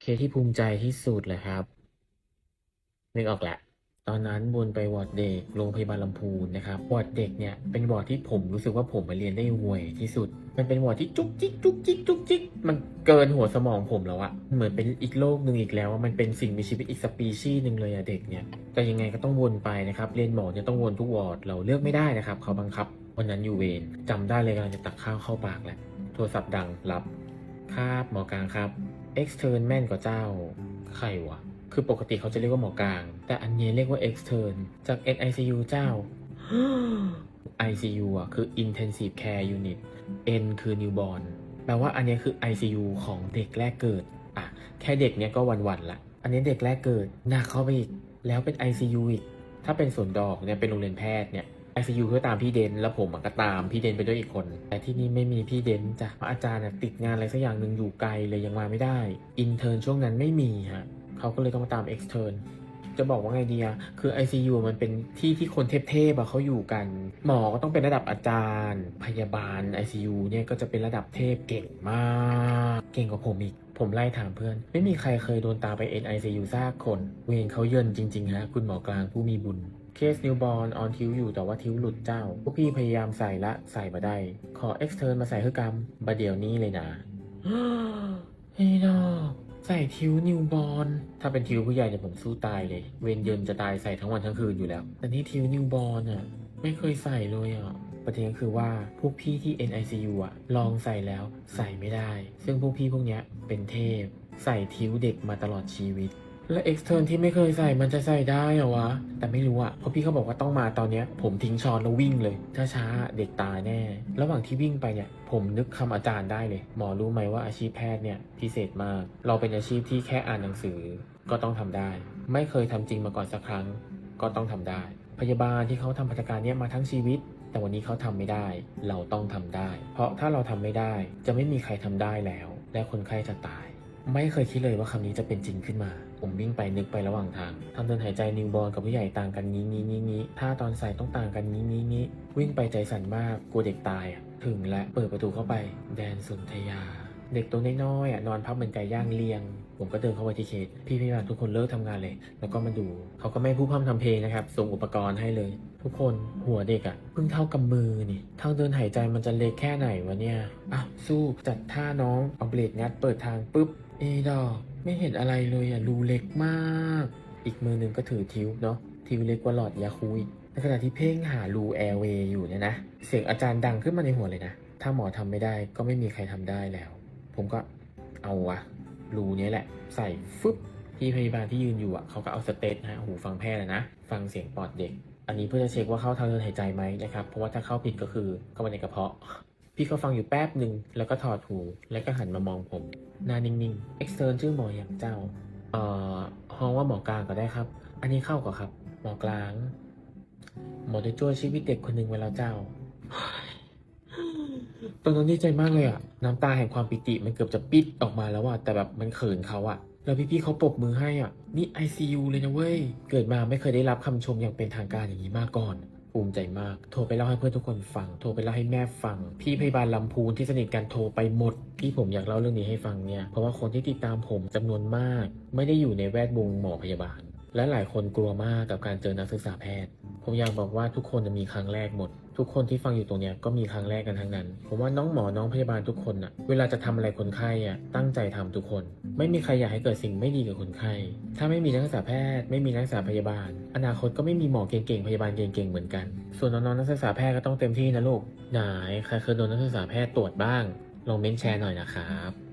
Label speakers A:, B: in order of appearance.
A: เคสที่ภูมิใจที่สุดเลยครับนึกออกแหละ ตอนนั้นวนไปวอร์ดเด็กโรงพยาบาลลำพูนนะครับ วอร์ดเด็กเนี่ยเป็นวอร์ดที่ผมรู้สึกว่าผมมาเรียนได้ห่วยที่สุด มันเป็นวอร์ดที่จุกจิกจุกจิกจุกจิก มันเกินหัวสมองผมแล้วอะเหมือนเป็นอีกโลกหนึ่งอีกแล้วอะมันเป็นสิ่งมีชีวิตอีกสปีชีส์หนึ่งเลยอะเด็กเนี่ย แต่ยังไงก็ต้องวนไปนะครับ เรียนหมอเนี่ยต้องวนทุกวอร์ด เราเลือกไม่ได้นะครับ เขาบังคับ วันนั้นอยู่เวรจำได้เลยกำลังจะตักข้าวเข้าปากแหละ โทรศัพท์ดังรับ ครับหมอกลางครับ extern แม่นกว่าเจ้า ใครวะ คือปกติเขาจะเรียกว่าหมอกลาง แต่อันนี้เรียกว่า extern จาก NICU เจ้า ICU อะคือ intensive care unit N คือ newborn แปลว่าอันนี้คือ ICU ของเด็กแรกเกิด อะ แค่เด็กเนี้ยก็วันๆละ อันนี้เด็กแรกเกิดหนักเข้าไปอีก แล้วเป็น ICU อีก ถ้าเป็นสวนดอกเนี่ยเป็นโรงเรียนแพทย์เนี่ย ICU ก็ตามพี่เดน แล้วผมก็ตามพี่เดนไปด้วยอีกคน แต่ที่นี่ไม่มีพี่เดนจ้ะเพราะอาจารย์ติดงานอะไรสักอย่างหนึ่งอยู่ไกลเลยยังมาไม่ได้ อินเทอร์ช่วงนั้นไม่มีฮะเขาก็เลยต้องมาตาม e x t e r n จะบอกว่าไงดีอะคือ ICU มันเป็นที่ที่คนเทพๆอะเขาอยู่กัน หมอก็ต้องเป็นระดับอาจารย์ พยาบาล ICU เนี่ยก็จะเป็นระดับเทพเก่งมาก เก่งกว่าผมอีกผมไล่ถามเพื่อน ไม่มีใครเคยโดนตาไป NICU ซากคน เวรเขาเยินจริงๆฮะคุณหมอกลางผู้มีบุญ เคสนิวบอ r ออนทิวอยู่แต่ว่าทิวหลุดเจ้า พวกพี่พยายามใส่ละใส่มาได้ ขอเอ็กซ์เทอร์นมาใส่เพื่อกรรมบาเดี๋ยวนี้เลยนะเฮ้ยดอก ใส่ทิวนิวบอลถ้าเป็นทิวผู้ใหญ่เนี่ยผมสู้ตายเลย เวนเยินจะตายใส่ทั้งวันทั้งคืนอยู่แล้ว แต่นี่ทิวนิวบอลอะไม่เคยใส่เลยอะประเด็นก็คือว่าพวกพี่ที่ NICU อะลองใส่แล้วใส่ไม่ได้ ซึ่งพวกพี่พวกเนี้ยเป็นเทพ ใส่ทิวเด็กมาตลอดชีวิต แล้ว extern ที่ไม่เคยใส่มันจะใส่ได้เหรอวะ แต่ไม่รู้อะเพราะพี่เขาบอกว่าต้องมาตอนเนี้ย ผมทิ้งช้อนแล้ววิ่งเลย ถ้าช้าเด็กตายแน่ ระหว่างที่วิ่งไปเนี่ย ผมนึกคำอาจารย์ได้เลย หมอรู้ไหมว่าอาชีพแพทย์เนี่ยพิเศษมาก เราเป็นอาชีพที่แค่อ่านหนังสือก็ต้องทำได้ ไม่เคยทำจริงมาก่อนสักครั้ง ก็ต้องทำได้ พยาบาลที่เขาทำพัฒการเนี่ยมาทั้งชีวิตแต่วันนี้เขาทำไม่ได้ เราต้องทำได้ เพราะถ้าเราทำไม่ได้ จะไม่มีใครทำได้แล้ว และคนไข้จะตาย ไม่เคยคิดเลยว่าคำนี้จะเป็นจริงขึ้นมา ผมวิ่งไปนึกไประหว่างทางทำเดินหายใจนิวบอลกับผู้ใหญ่ต่างกันนี้นี้นี้นี้ถ้าตอนใส่ต้องต่างกันนี้นี้นี้วิ่งไปใจสั่นมากกลัวเด็กตายอะถึงและเปิดประตูเข้าไป แดนสุนทยา เด็กตัวน้อยๆอะนอนพับเหมือนไก่ย่างเลียง ผมก็เดินเข้าไปที่เคสพี่พยาบาลทุกคนเลิกทำงานเลย แล้วก็มาดู เขาก็ไม่พูดพร่ำทำเพลงนะครับ ส่งอุปกรณ์ให้เลย ทุกคนหัวเด็กอะ่ะเพิ่งเท่ากำมือนี่ทางเดินหายใจมันจะเล็กแค่ไหนวะเนี่ยอะสู้จัดท่าน้องเอาเบลดงัดเปิดทางปุ๊บเอดอกไม่เห็นอะไรเลยอะรูเล็กมาก อีกมือหนึ่งก็ถือทิวเนาะทิวเล็กกว่าหลอดยาคุยในขณะที่เพ่งหารูแอร์เวย์อยู่เนี่ยนะเสียงอาจารย์ดังขึ้นมาในหัวเลยนะถ้าหมอทำไม่ได้ก็ไม่มีใครทำได้แล้ว ผมก็เอาวะ รูเนี้ยแหละ ใส่ฟึบพี่พยาบาลที่ยืนอยู่อะเขาก็เอาสเตตนะหูฟังแพทย์นะ ฟังเสียงปอดเด็ก อันนี้เพื่อจะเช็คว่าเข้าทางเดินหายใจไหมนะครับ เพราะว่าถ้าเข้าผิดก็คือเข้ามาในกระเพาะ พี่เขาฟังอยู่แป๊บหนึ่งแล้วก็ถอดหูแล้วก็หันมามองผมหน้านิ่งๆ extern ชื่อหมออย่างเจ้าเอ่อห้องว่าหมอกลางก็ได้ครับ อันนี้เข้าก็ครับ หมอกลาง หมอได้ช่วยชีวิตเด็กคนหนึ่งไว้แล้วเจ้า ตอนนั้นดีใจมากเลยอะน้ำตาแห่งความปิติมันเกือบจะปิดออกมาแล้วอะแต่แบบมันเขินเขาอะแล้วพี่ๆเขาปรบมือให้อะนี่ ICU เลยนะเว้ย เกิดมาไม่เคยได้รับคำชมอย่างเป็นทางการอย่างนี้มาก่อนภูมิใจมาก โทรไปเล่าให้เพื่อนทุกคนฟัง โทรไปเล่าให้แม่ฟัง พี่พยาบาลลำพูนที่สนิทกันโทรไปหมด ที่ผมอยากเล่าเรื่องนี้ให้ฟังเนี่ย เพราะว่าคนที่ติดตามผมจำนวนมาก ไม่ได้อยู่ในแวดวงหมอพยาบาล และหลายคนกลัวมากกับการเจอนักศึกษาแพทย์ ผมอยากบอกว่าทุกคนจะมีครั้งแรกหมด ทุกคนที่ฟังอยู่ตรงเนี้ยก็มีครั้งแรกกันทั้งนั้น ผมว่าน้องหมอน้องพยาบาลทุกคนอะเวลาจะทำอะไรคนไข้อะตั้งใจทำทุกคน ไม่มีใครอยากให้เกิดสิ่งไม่ดีกับคนไข้ถ้าไม่มีนักศึกษาแพทย์ ไม่มีนักศึกษาพยาบาล อนาคตก็ไม่มีหมอเก่งๆพยาบาลเก่งๆเหมือนกัน ส่วนน้องๆนักศึกษาแพทย์ก็ต้องเต็มที่นะลูกไหนใครเคยโดนนักศึกษาแพทย์ตรวจบ้างลองเม้นแชร์หน่อยนะครับ